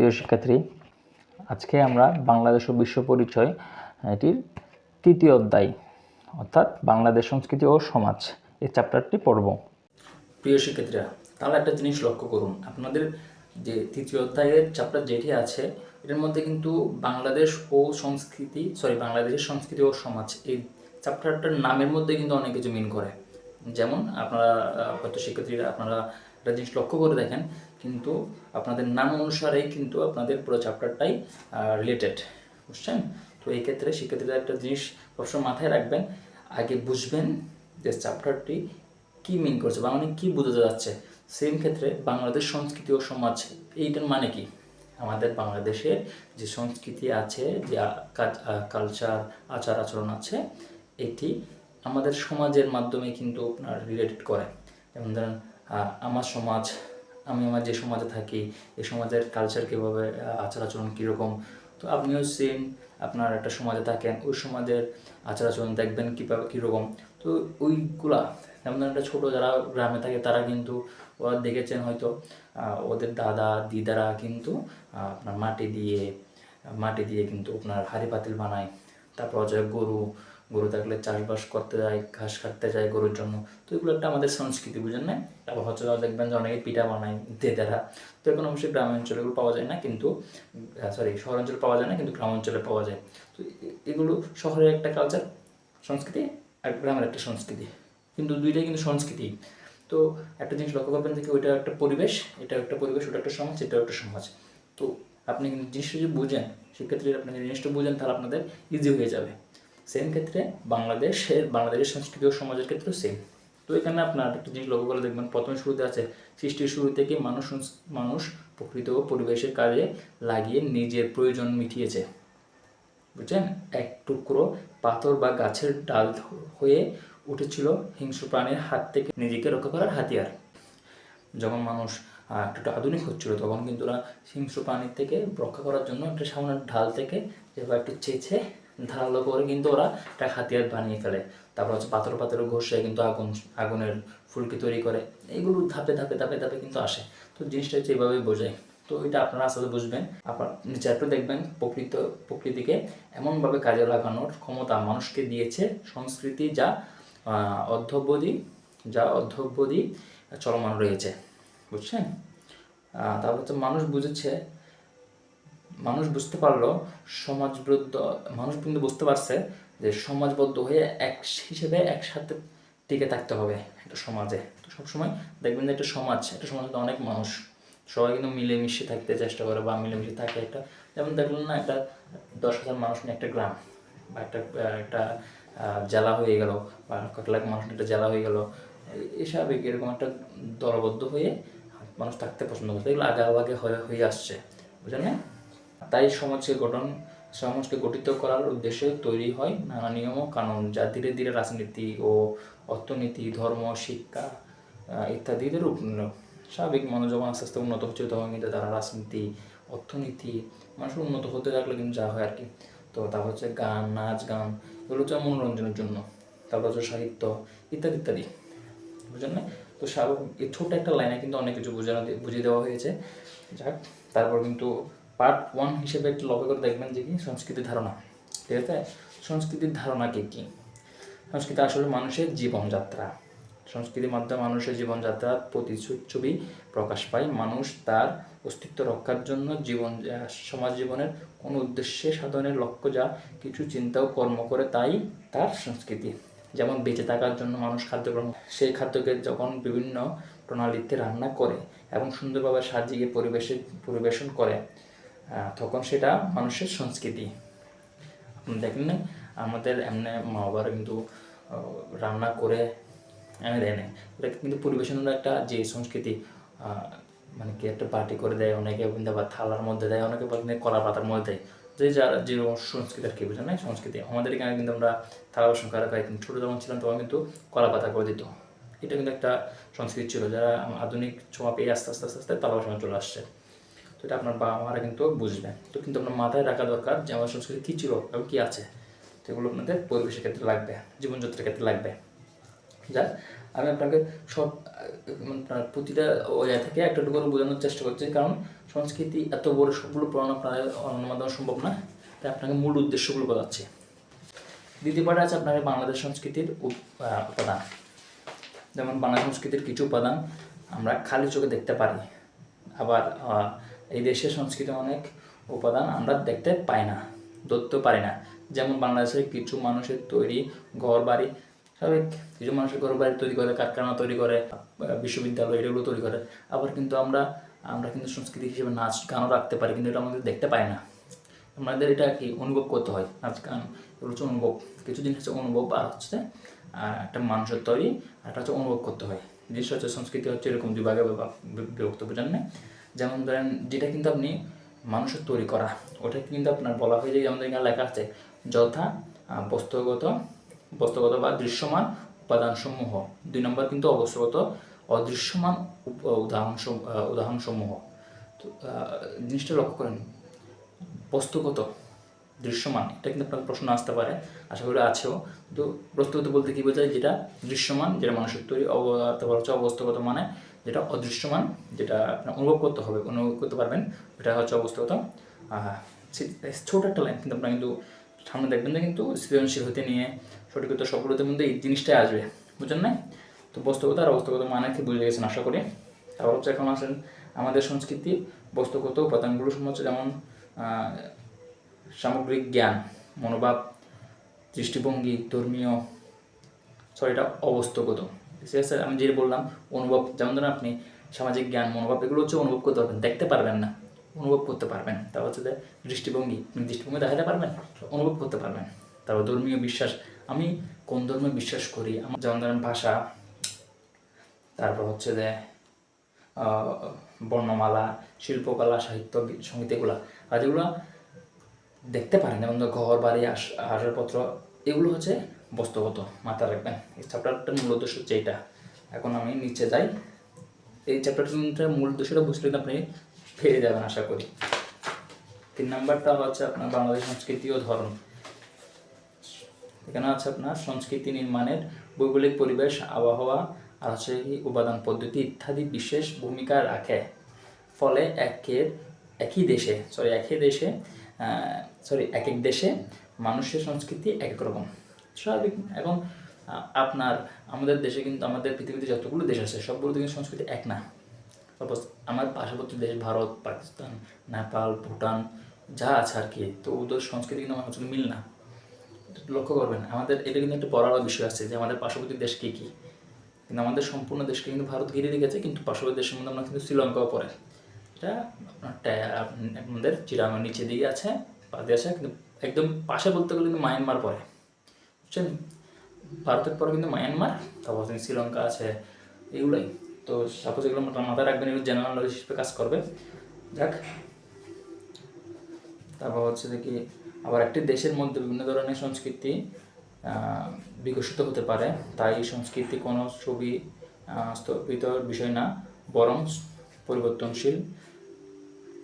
প্রিয় শিক্ষার্থী, আজকে আমরা বাংলাদেশ ও বিশ্ব পরিচয়, এটির তৃতীয় অধ্যায়, অর্থাৎ বাংলাদেশ সংস্কৃতি ও সমাজ, এই চ্যাপ্টারটি পড়ব। প্রিয় শিক্ষার্থীরা, তাহলে একটা জিনিস লক্ষ্য করুন। আপনাদের যে তৃতীয় অধ্যায়ের চ্যাপ্টার যেটি আছে এটার মধ্যে কিন্তু বাংলাদেশ ও সংস্কৃতি সরি বাংলাদেশের সংস্কৃতি ও সমাজ, এই চ্যাপ্টারটার নামের মধ্যে কিন্তু অনেক কিছু মিন করে। যেমন, আপনারা হয়তো শিক্ষার্থীরা, আপনারা একটা জিনিস লক্ষ্য করে দেখেন, কিন্তু আপনাদের নাম অনুসারেই কিন্তু আপনাদের পুরো চ্যাপ্টারটাই রিলেটেড বুঝছেন? তো এই ক্ষেত্রে শিক্ষার্থীরা একটা জিনিস সবসময় মাথায় রাখবেন, আগে বুঝবেন যে চ্যাপ্টারটি কি মিন করছে বা মানে কি বোঝাতে যাচ্ছে। সেম ক্ষেত্রে বাংলাদেশ সংস্কৃতি ও সমাজ, এইটার মানে কি? আমাদের বাংলাদেশের যে সংস্কৃতি আছে, যে কালচার আচার আচরণ আছে, এটি আমাদের সমাজের মাধ্যমে কিন্তু আপনার রিলেটেড করে। যেমন ধরেন আমার সমাজ, আমি আমার যে সমাজে থাকি এই সমাজের কালচার কীভাবে আচার আচরণ কীরকম, তো আপনিও সেম আপনার একটা সমাজে থাকেন, ওই সমাজের আচার আচরণ দেখবেন কীভাবে, কীরকম, তো ওইগুলা, যেমন একটা ছোটো যারা গ্রামে থাকে, তারা কিন্তু ওরা দেখেছেন হয়তো ওদের দাদা, দিদারা কিন্তু আপনার মাটি দিয়ে মাটি দিয়ে কিন্তু আপনার হাড়ি পাতিল বানায়, তারপর হচ্ছে গরু গরু থাকলে চাষবাস করতে যায়, ঘাস কাটতে যায় গরুর জন্য। তো এগুলো একটা আমাদের সংস্কৃতি, বুঝেন না তারপর হচ্ছে দেখবেন যে অনেকে পিঠা বানায় দেদারা। তো এখন অবশ্যই গ্রাম অঞ্চলে এগুলো পাওয়া যায় না, কিন্তু সরি শহরাঞ্চলে পাওয়া যায় না, কিন্তু গ্রামাঞ্চলে পাওয়া যায়। তো এগুলো শহরের একটা কালচার সংস্কৃতি আর গ্রামের একটা সংস্কৃতি। কিন্তু দুইটাই কিন্তু সংস্কৃতি। তো একটা জিনিস লক্ষ্য করবেন যে ওইটা একটা পরিবেশ, এটা একটা পরিবেশ, ওটা একটা সমাজ, এটাও একটা সমাজ। তো আপনি কিন্তু জিনিসটা যদি বুঝেন, সেক্ষেত্রে আপনি জিনিসটা বুঝেন, তাহলে আপনাদের ইজি হয়ে যাবে। সেম ক্ষেত্রে বাংলাদেশের বাংলাদেশের সংস্কৃতি ও সমাজের ক্ষেত্রেও সেম তো এখানে আপনার একটা জিনিস লক্ষ্য করে দেখবেন, প্রথমে শুরুতে আছে সৃষ্টির শুরু থেকে মানুষ মানুষ প্রকৃত ও পরিবেশের কাজে লাগিয়ে নিজের প্রয়োজন মিটিয়েছে। বুঝছেন? এক টুকরো পাথর বা গাছের ডাল হয়ে উঠেছিল হিংস্র প্রাণীর হাত থেকে নিজেকে রক্ষা করার হাতিয়ার। যখন মানুষ একটু আধুনিক হচ্ছিল, তখন কিন্তু হিংস্র প্রাণীর থেকে রক্ষা করার জন্য একটা সামনের ঢাল থেকে এবার একটু চেয়েছে ধারালো করে কিন্তু ওরা একটা হাতিয়ার বানিয়ে ফেলে। তারপর হচ্ছে পাথর পাথর ঘষে কিন্তু আগুন, আগুনের ফুলকি তৈরি করে। এইগুলো ধাপে ধাপে ধাপে ধাপে কিন্তু আসে। তো জিনিসটা হচ্ছে এইভাবেই বোঝায়। তো এটা আপনারা আসলে বুঝবেন। আপনার একটু দেখবেন প্রকৃত, প্রকৃতিকে এমনভাবে কাজে লাগানোর ক্ষমতা মানুষকে দিয়েছে সংস্কৃতি যা অধ্যবধি যা অধ্যবধি চলমান রয়েছে। বুঝছেন? তারপর হচ্ছে মানুষ বুঝেছে মানুষ বুঝতে পারল, সমাজবদ্ধ, মানুষ কিন্তু বুঝতে পারছে যে সমাজবদ্ধ হয়ে এক হিসেবে একসাথে টিকে থাকতে হবে একটা সমাজে। তো সবসময় দেখবেন যে একটা সমাজ, একটা সমাজে অনেক মানুষ। সবাই কিন্তু মিলেমিশে থাকতে চেষ্টা করে বা মিলেমিশে থাকে একটা। যেমন দেখলেন না, একটা দশ হাজার মানুষ নিয়ে একটা গ্রাম বা একটা একটা জেলা হয়ে গেল বা কয়েক লাখ মানুষ একটা জেলা হয়ে গেল। এসব এরকম একটা দলবদ্ধ হয়ে মানুষ থাকতে পছন্দ করছে। এগুলো আগে আগে হয়ে হয়ে আসছে। বুঝলেন? তাই সমাজকে গঠন, সমাজকে গঠিত করার উদ্দেশ্যে তৈরি হয় নানা নিয়ম ও কানুন, যা ধীরে ধীরে রাজনীতি ও অর্থনীতি, ধর্ম, শিক্ষা ইত্যাদিতে রূপ নিল। স্বাভাবিক মানুষ যখন আস্তে আস্তে উন্নত হচ্ছে, তখন কিন্তু তারা রাজনীতি, অর্থনীতি মানুষের উন্নত হতে থাকলে কিন্তু যা হয় আর কি। তো তারপর হচ্ছে গান, নাচ, গান, এগুলো হচ্ছে মনোরঞ্জনের জন্য। তারপর হচ্ছে সাহিত্য, ইত্যাদি ইত্যাদি। বুঝলেন না? তো স্বাভাবিক ছোট্ট একটা লাইনে কিন্তু অনেক কিছু বোঝানো, বুঝিয়ে দেওয়া হয়েছে। যাক, তারপর কিন্তু পার্ট ওয়ান হিসেবে একটু লক্ষ্য করে দেখবেন যে কি সংস্কৃতির ধারণা। ঠিক আছে? সংস্কৃতির ধারণা কি কি? সংস্কৃতি আসলে মানুষের জীবনযাত্রা। সংস্কৃতির মাধ্যমে মানুষের জীবনযাত্রার প্রতিচ্ছবি প্রকাশ পায়। মানুষ তার অস্তিত্ব রক্ষার জন্য জীবন সমাজ জীবনের কোনো উদ্দেশ্যে, সাধনের লক্ষ্য যা কিছু চিন্তা ও কর্ম করে তাই তার সংস্কৃতি। যেমন বেঁচে থাকার জন্য মানুষ খাদ্য গ্রহণ সেই খাদ্যকে যখন বিভিন্ন প্রণালীতে রান্না করে এবং সুন্দরভাবে সাজিয়ে পরিবেশে পরিবেশন করে তখন সেটা মানুষের সংস্কৃতি। আপনি দেখেন না আমাদের এমনি মা বাবারা কিন্তু রান্না করে, এনে দেয় না এটা কিন্তু পরিবেশনের একটা যে সংস্কৃতি মানে কি একটা বাটি করে দেয় অনেকে আবার থালার মধ্যে দেয়, অনেকে কলা পাতার মধ্যে দেয়। যে যার যে সংস্কৃতি আর কি বুঝেন না সংস্কৃতি। আমাদের এখানে কিন্তু আমরা থালা বাসন কারা খাই, কিন্তু ছোটো যখন ছিলাম তখন কিন্তু কলা পাতা করে দিত। এটা কিন্তু একটা সংস্কৃতি ছিল। যারা আধুনিক ছোঁয়া পেয়ে আস্তে আস্তে আস্তে আস্তে থালা বাসনে চলে আসছে। তো এটা আপনার বাবা মারা কিন্তু বুঝবেন তো কিন্তু আপনার মাথায় রাখা দরকার যে আমার সংস্কৃতি কী ছিল এবং কী আছে। তো এগুলো আপনাদের পরিবেশের ক্ষেত্রে লাগবে, জীবনযাত্রার ক্ষেত্রে লাগবে। যাক, আমি আপনাকে সব আপনার প্রতিটা ওয়া থেকে একটা করে বোঝানোর চেষ্টা করছি, কারণ সংস্কৃতি এত বড় সবগুলো পড়ানো অন্য মাধ্যমে সম্ভব না, তাই আপনাকে মূল উদ্দেশ্যগুলো বোঝাচ্ছি। দ্বিতীয় পার্টে আছে আপনার বাংলাদেশ সংস্কৃতির উপ- উপাদান। যেমন বাংলা সংস্কৃতির কিছু উপাদান আমরা খালি চোখে দেখতে পারি, আবার এই দেশের সংস্কৃতির অনেক উপাদান আমরা দেখতে পাই না, ধরতে পারি না। যেমন বাংলাদেশের কিছু মানুষের তৈরি ঘর বাড়ি কিছু মানুষের ঘর বাড়ি তৈরি করে, কারখানা তৈরি করে, বিশ্ববিদ্যালয় এগুলো তৈরি করে। আবার কিন্তু আমরা আমরা কিন্তু সংস্কৃতি হিসেবে নাচ গানও রাখতে পারি, কিন্তু এটা আমাদের দেখতে পাই না। আমাদের এটা কি অনুভব করতে হয়, নাচ গান এগুলো হচ্ছে অনুভব। কিছু জিনিস হচ্ছে অনুভব আর হচ্ছে একটা মানুষের তৈরি আর একটা হচ্ছে অনুভব করতে হয়। জিনিসটা হচ্ছে সংস্কৃতি হচ্ছে এরকম দুই ভাগে বিভক্ত বোঝেন না? যেমন ধরেন, যেটা কিন্তু আপনি মানুষের তৈরি করা, ওটা কিন্তু আপনার বলা হয় যে আমাদের এখানে লেখা আছে, যথা বস্তুগত বস্তুগত বা দৃশ্যমান উপাদানসমূহ। দুই নম্বর কিন্তু অবস্থাগত অদৃশ্যমান উদাহরণ সম- উদাহরণসমূহ। তো জিনিসটা লক্ষ্য করেন, বস্তুগত, দৃশ্যমান, এটা কিন্তু আপনার প্রশ্ন আসতে পারে, আশা করি আছেও। তো বস্তুগত বলতে কী বোঝায়? যেটা দৃশ্যমান, যেটা মানুষের তৈরি তারপর হচ্ছে অবস্থাগত মানে যেটা অদৃশ্যমান, যেটা আপনার অনুভব করতে হবে, অনুভব করতে পারবেন এটা হচ্ছে অবস্থাগত। ছোট একটা লাইন কিন্তু আপনার কিন্তু সামনে দেখবেন যে কিন্তু সৃজনশীল হতে নিয়ে সঠিকতা সফলতার মধ্যে এই জিনিসটাই আসবে বুঝলেন না তো বস্তুগত আর অবস্থাগত মানে কি বুঝে গেছেন আশা করি? তারপর হচ্ছে এখন আসেন আমাদের সংস্কৃতি, বস্তুগত উপাদানগুলো হচ্ছে যেমন সামগ্রিক জ্ঞান, মনোভাব, দৃষ্টিভঙ্গি, ধর্মীয় সরি এটা অবস্থাগত ঠিক আছে, আমি যে বললাম, অনুভব, যেমন ধরেন আপনি সামাজিক জ্ঞান, মনোভাব, এগুলো হচ্ছে অনুভব করতে পারবেন, দেখতে পারবেন না, অনুভব করতে পারবেন তারপর হচ্ছে যে দৃষ্টিভঙ্গি দৃষ্টিভঙ্গি দেখাতে পারবেন, অনুভব করতে পারবেন। তারপর ধর্মীয় বিশ্বাস, আমি কোন ধর্মে বিশ্বাস করি? আমার যেমন ধরেন ভাষা, তারপর হচ্ছে যে বর্ণমালা, শিল্পকলা, সাহিত্য, সংগীত, এগুলা, আর যেগুলো দেখতে পারেন, যেমন ঘর, বাড়ি আস আসবাবপত্র, এগুলো হচ্ছে বস্তুগত মাথা রাখবেন। এই চ্যাপ্টারটার মূল উদ্দেশ্য হচ্ছে এইটা। এখন আমি নিচে যাই। এই চ্যাপ্টারটার মূল উদ্দেশ্যটা বুঝলে আপনি পেয়ে যাবেন, আশা করি। তিন নাম্বারটা হচ্ছে আপনার বাংলাদেশ সংস্কৃতি ও ধর্ম। এখানে আছে আপনার সংস্কৃতি নির্মাণের ভৌগোলিক পরিবেশ, আবহাওয়া, আর হচ্ছে উপাদান পদ্ধতি ইত্যাদি বিশেষ ভূমিকা রাখে। ফলে একের একই দেশে সরি একই দেশে সরি এক এক দেশে মানুষের সংস্কৃতি এক রকম। স্বাভাবিক আহ, আপনার আমাদের দেশে কিন্তু আমাদের পৃথিবীতে যতগুলো দেশ আছে সবগুলো কিন্তু সংস্কৃতি এক না। সাপোজ আমার পার্শ্ববর্তী দেশ ভারত পাকিস্তান নেপাল ভুটান যা আছে আর কি তো ওদের সংস্কৃতি কিন্তু আমার মিল না। লক্ষ্য করবেন আমাদের এটা কিন্তু একটা বড় বিষয় আছে যে আমাদের পার্শ্ববর্তী দেশ কী কী। কিন্তু আমাদের সম্পূর্ণ দেশকে কিন্তু ভারত ঘিরে রেখেছে কিন্তু পার্শ্ববর্তী দেশের মধ্যে আমরা কিন্তু শ্রীলঙ্কাও পড়ে এটা আপনার আপনাদের চিরাঙ্গের নিচে দিকে আছে পাশে আছে কিন্তু একদম পাশে বলতে গেলে কিন্তু মায়ানমার পড়ে বুঝছেন? ভারতের পরে কিন্তু মায়ানমার তারপর শ্রীলঙ্কা আছে, এগুলোই। তো সাপোজ এগুলো মাথা- মাথায় রাখবেন, এগুলো জেনারেল নলেজ হিসেবে কাজ করবে। যাক। তারপর হচ্ছে দেখি আবার একটি দেশের মধ্যে বিভিন্ন ধরনের সংস্কৃতি বিকশিত হতে পারে। তাই সংস্কৃতি কোনো ছবি স্থপিত বিষয় না। বরং পরিবর্তনশীল,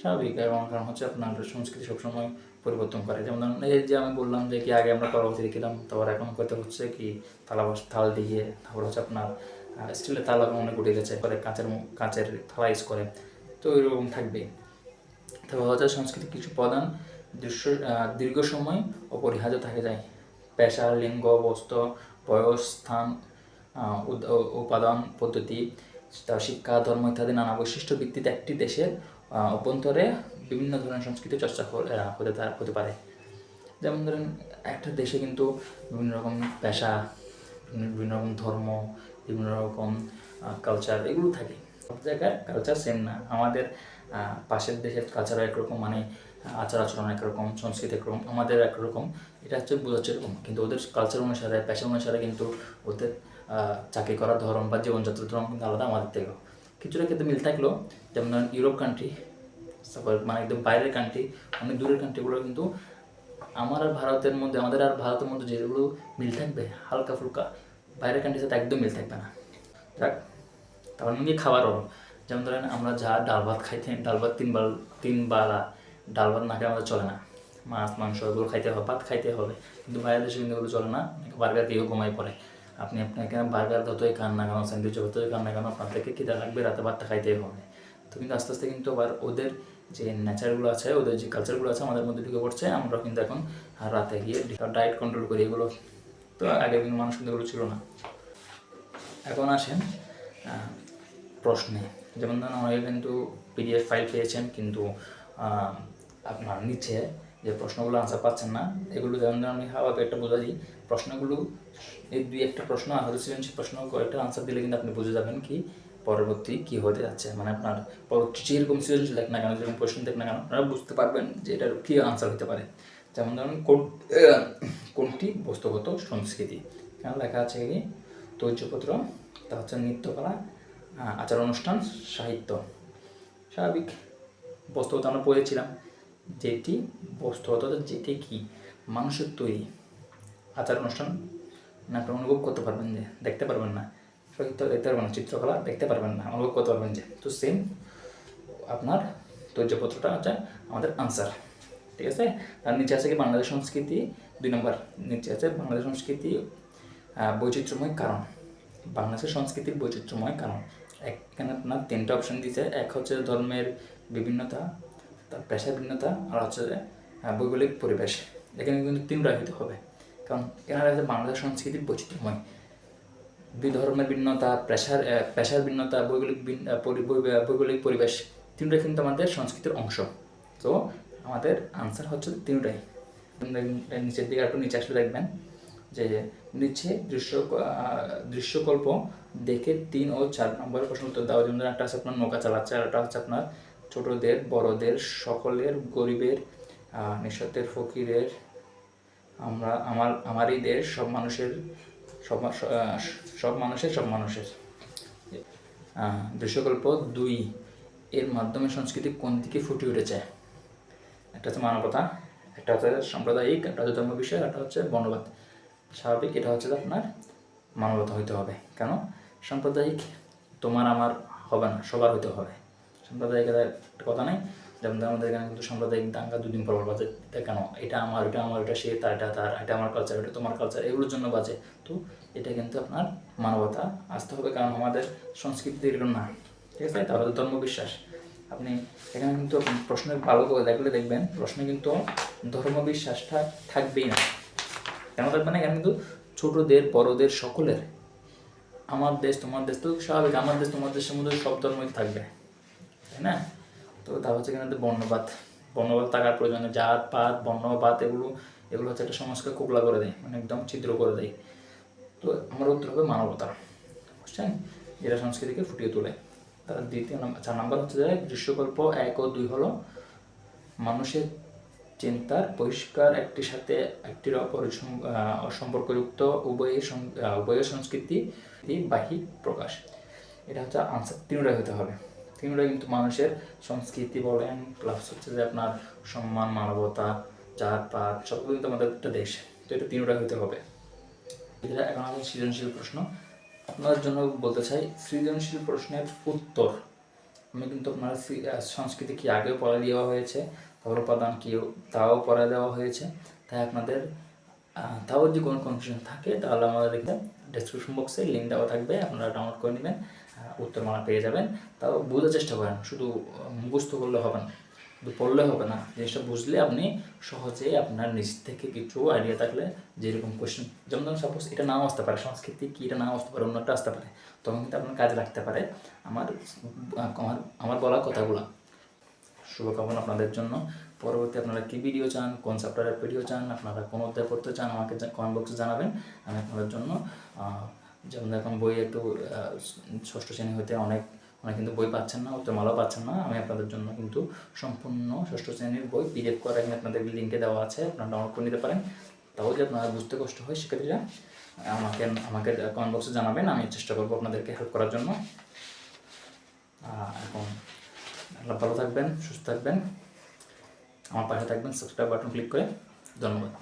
স্বাভাবিক। এবং কারণ হচ্ছে আপনার সংস্কৃতি সবসময় পরিবর্তন করে। যেমন এই যে আমি বললাম যে কি আগে আমরা পরবর্তী দেখলাম তারপর এখন হয়তো হচ্ছে কি তালাবাস থাল দিয়ে, তারপর হচ্ছে আপনার স্টিলের থালা অনেক উঠে গেছে, পরে কাঁচের কাঁচের থালা ইউজ করে। তো এরকম থাকবেই তবে হচ্ছে সংস্কৃতির কিছু প্রধান দৃশ্য দীর্ঘ সময় অপরিহার্য থাকে যায়। পেশা, লিঙ্গ বস্ত্র বয়স, স্থান উপাদান, পদ্ধতি তার শিক্ষা, ধর্ম ইত্যাদি নানা বৈশিষ্ট্য ভিত্তিতে একটি দেশের অভ্যন্তরে বিভিন্ন ধরনের সংস্কৃতি চর্চা হতে হতে পারে। যেমন ধরেন, একটা দেশে কিন্তু বিভিন্ন রকম পেশা, বিভিন্ন রকম ধর্ম, বিভিন্ন রকম কালচার এগুলো থাকে। সব জায়গায় কালচার সেম না। আমাদের পাশের দেশের কালচার একরকম মানে আচার আচরণ একরকম, সংস্কৃতি একরকম, আমাদের একরকম। এটা হচ্ছে বোঝাচ্ছে এরকম। কিন্তু ওদের কালচার অনুসারে, পেশা অনুসারে কিন্তু ওদের চাকরি করার ধরন বা জীবনযাত্রার ধরন কিন্তু আলাদা আমাদের থেকেও। কিছুটা ক্ষেত্রে মিল থাকলেও, যেমন ধরেন ইউরোপ কান্ট্রি তারপর মানে একদম বাইরের কান্ট্রি অনেক দূরের কান্ট্রিগুলো কিন্তু আমার আর ভারতের মধ্যে, আমাদের আর ভারতের মধ্যে যেগুলো মিল থাকবে, হালকা ফুলকা, বাইরের কান্ট্রির সাথে একদম মিল থাকবে না। যাক, তারপর নিয়ে খাবার হলো। যেমন ধরেন আমরা যা ডাল ভাত খাইতে ডাল ভাত তিন বাল, তিন বেলা, ডাল ভাত না খেয়ে আমাদের চলে না। মাছ, মাংস এগুলো খাইতে হবে, ভাত খাইতে হবে। কিন্তু বাইরের দেশে কিন্তু এগুলো চলে না বার্গার খেয়েও ঘুমাই পড়ে। আপনি, আপনাকে বার্গার যতই খান না কেন, স্যান্ডউইচ যতই খান না কেন, আপনার থেকে খিদা লাগবে, রাতে ভাতটা খাইতেই হবে। তো কিন্তু আস্তে আস্তে কিন্তু আবার ওদের যে নেচারগুলো আছে, ওদের যে কালচারগুলো আছে আমাদের মধ্যে ঢুকে পড়ছে, আমরা কিন্তু এখন রাতে গিয়ে ডায়েট কন্ট্রোল করি এগুলো। তো আগে কিন্তু মানুষ কিন্তু এগুলো ছিল না। এখন আসেন প্রশ্নে। যেমন ধরুন অনেকে কিন্তু পিডিএফ ফাইল পেয়েছেন, কিন্তু আপনার নিচে যে প্রশ্নগুলো আনসার পাচ্ছেন না, এগুলো যেমন ধরুন আমি হাওয়াকে একটা বোঝা দিই, প্রশ্নগুলো, এই দুই একটা প্রশ্ন হচ্ছে সৃজনশীল প্রশ্ন কয়েকটা আনসার দিলে কিন্তু আপনি বুঝে যাবেন কি পরবর্তী কি হতে যাচ্ছে? মানে আপনার পরবর্তী যেরকম সৃজনশীল দেখ না কেন, যেরকম প্রশ্ন দেখ না কেন, আপনারা বুঝতে পারবেন যে এটার কী আনসার হতে পারে। যেমন ধরুন কোন- কোনটি বস্তুগত সংস্কৃতি? কেন লেখা আছে কি? তৈজপত্র তা হচ্ছে নৃত্যকলা আচার অনুষ্ঠান সাহিত্য। স্বাভাবিক। বস্তুগত আমরা পড়েছিলাম। যেটি বস্তুগত যেটি কি? মানুষের তৈরি। আচার অনুষ্ঠান না, আপনি অনুভব করতে পারবেন যে, দেখতে পারবেন না। সাহিত্য দেখতে পারবেন চিত্রকলা দেখতে পারবেন না অনুভব করতে পারবেন যে। তো সেম আপনার তৈজপত্রটা হচ্ছে আমাদের আনসার ঠিক আছে? তার নিচে আছে কি? বাংলাদেশ সংস্কৃতি দুই নম্বর নিচে আছে বাংলাদেশ সংস্কৃতি বৈচিত্র্যময় কারণ। বাংলাদেশের সংস্কৃতির বৈচিত্র্যময় কারণ। এখানে আপনার তিনটা অপশন দিয়েছে এক হচ্ছে ধর্মের বিভিন্নতা তার পেশার ভিন্নতা আর হচ্ছে যে, ভৌগোলিক পরিবেশ। এখানে কিন্তু তিনটা হবে। কারণ এখানে আছে বাংলাদেশ সংস্কৃতির বৈচিত্র্যময়। দুই ধর্মের ভিন্নতা পেশার পেশার ভিন্নতা ভৌগোলিক ভৌগোলিক পরিবেশ তিনটা কিন্তু আমাদের সংস্কৃতির অংশ। তো আমাদের আনসার হচ্ছে তিনটাই। নিচের দিকে একটু নিচে আসলে দেখবেন যে নিচে দৃশ্য দৃশ্যকল্প দেখে তিন ও চার নম্বরের প্রশ্ন উত্তর দেওয়া যেমন একটা আছে আপনার নৌকা চালাচ্ছে আর একটা হচ্ছে আপনার ছোটদের বড়দের সকলের গরিবের আহ, নিঃস্বার্থের ফকিরের আমরা আমার আমারই দেশ সব মানুষের সব সব মানুষের সব মানুষের। দৃশ্যকল্প দুই, এর মাধ্যমে সংস্কৃতি কোন দিকে ফুটে উঠেছে? একটা হচ্ছে মানবতা, একটা হচ্ছে সাম্প্রদায়িক, একটা হচ্ছে ধর্ম বিষয় একটা হচ্ছে বর্ণবাদ। স্বাভাবিক, এটা হচ্ছে আপনার মানবতা হইতে হবে। কেন? সাম্প্রদায়িক তোমার আমার হবে না, সবার হইতে হবে। সাম্প্রদায়িক কথা নেই। যেমন আমাদের এখানে কিন্তু সাম্প্রদায়িক দাঙ্গা দুদিন পর বাজে কেন? এটা আমার এটা আমার, এটা সে তার এটা তার, এটা আমার কালচার এটা তোমার কালচার এগুলোর জন্য বাজে। তো এটা কিন্তু আপনার মানবতা আসতে হবে, কারণ আমাদের সংস্কৃতি এগুলো না। ঠিক আছে? তাহলে ধর্ম বিশ্বাস আপনি এখানে কিন্তু আপনি প্রশ্নের ভালো করে দেখলে দেখবেন, প্রশ্নে কিন্তু ধর্ম বিশ্বাসটা থাকবেই না। কেন থাকবে না? এখানে কিন্তু ছোটদের, বড়দের, সকলের। আমার দেশ, তোমার দেশ তো স্বাভাবিক, আমার দেশ, তোমার দেশের মধ্যে সব ধর্মই থাকবে। তাই না? তো তা হচ্ছে এখানে বর্ণবাদ বর্ণবাদ থাকার প্রয়োজনে জাত পাত বর্ণবাদ এগুলো এগুলো হচ্ছে একটা সমাজকে কোকলা করে দেয় মানে একদম ছিদ্র করে দেয়। তো আমার উত্তর হবে মানবতা বুঝছেন? যেটা সংস্কৃতিকে ফুটিয়ে তোলে। তার দ্বিতীয় নাম্বার চার নাম্বার হচ্ছে যে দৃশ্যকল্প এক ও দুই হলো মানুষের চিন্তার পরিষ্কার একটির সাথে একটির অপর সম- সম্পর্কযুক্ত আহ, উভয়ের সংস্কৃতি বাহিক প্রকাশ। এটা হচ্ছে আনসার তিনটাই হতে হবে। তিনটাই কিন্তু মানুষের সংস্কৃতি বলেন প্লাস হচ্ছে যে আপনার সম্মান, মানবতা, জাত, পাত সবগুলো কিন্তু আমাদের একটা দেশ। তো এটা তিনটা হতে হবে। এটা এখন আছে সৃজনশীল প্রশ্ন। আপনার জন্য বলতে চাই, সৃজনশীল প্রশ্নের উত্তর। আমি কিন্তু আপনার সংস্কৃতি কি আগেও পড়া দেওয়া হয়েছে, তারপর উপাদান কি তাও পড়া দেওয়া হয়েছে। তাই আপনাদের তাও যদি কোনো কনফিউশন থাকে, তাহলে আমাদের দেখবেন ডেসক্রিপশন বক্সে লিঙ্ক দেওয়া থাকবে, আপনারা ডাউনলোড করে নেবেন। উত্তরমালা পেয়ে যাবেন। তাও বোঝার চেষ্টা করেন, শুধু মুখস্থ করলে হবে না, শুধু পড়লে হবে না, জিনিসটা বুঝলে আপনি সহজে আপনার নিজ থেকে কিছু আইডিয়া থাকলে যেরকম কোয়েশ্চেন যেমন ধরুন সাপোজ এটা নাও আসতে পারে, সংস্কৃতি কি এটা নাও আসতে পারে, অন্য একটা আসতে পারে, তখন কিন্তু আপনার কাজে লাগতে পারে। আমার আমার আমার বলা কথাগুলো। শুভকামনা আপনাদের জন্য। পরবর্তী আপনারা কী ভিডিও চান, কোন চ্যাপ্টারের ভিডিও চান, আপনারা কোন অধ্যায় পড়তে চান, আমাকে কমেন্ট বক্সে জানাবেন, আমি আপনাদের জন্য যেমন এখন বই একটু ষষ্ঠ শ্রেণি হতে অনেক অনেক কিন্তু বই পাচ্ছেন না, উত্তরমালাও পাচ্ছেন না। আমি আপনাদের জন্য কিন্তু সম্পূর্ণ ষষ্ঠ শ্রেণির বই পিডিএফ করে আমি আপনাদের লিঙ্কে দেওয়া আছে, আপনারা ডাউনলোড করে নিতে পারেন। তাও যদি আপনারা বুঝতে কষ্ট হয় শিক্ষার্থীরা আমাকে আমাকে কমেন্ট বক্সে জানাবেন, আমি চেষ্টা করব আপনাদেরকে হেল্প করার জন্য। এখন আল্লাহ ভালো থাকবেন, সুস্থ থাকবেন। আমার পাশে থাকবেন সাবস্ক্রাইব বাটন ক্লিক করে। ধন্যবাদ।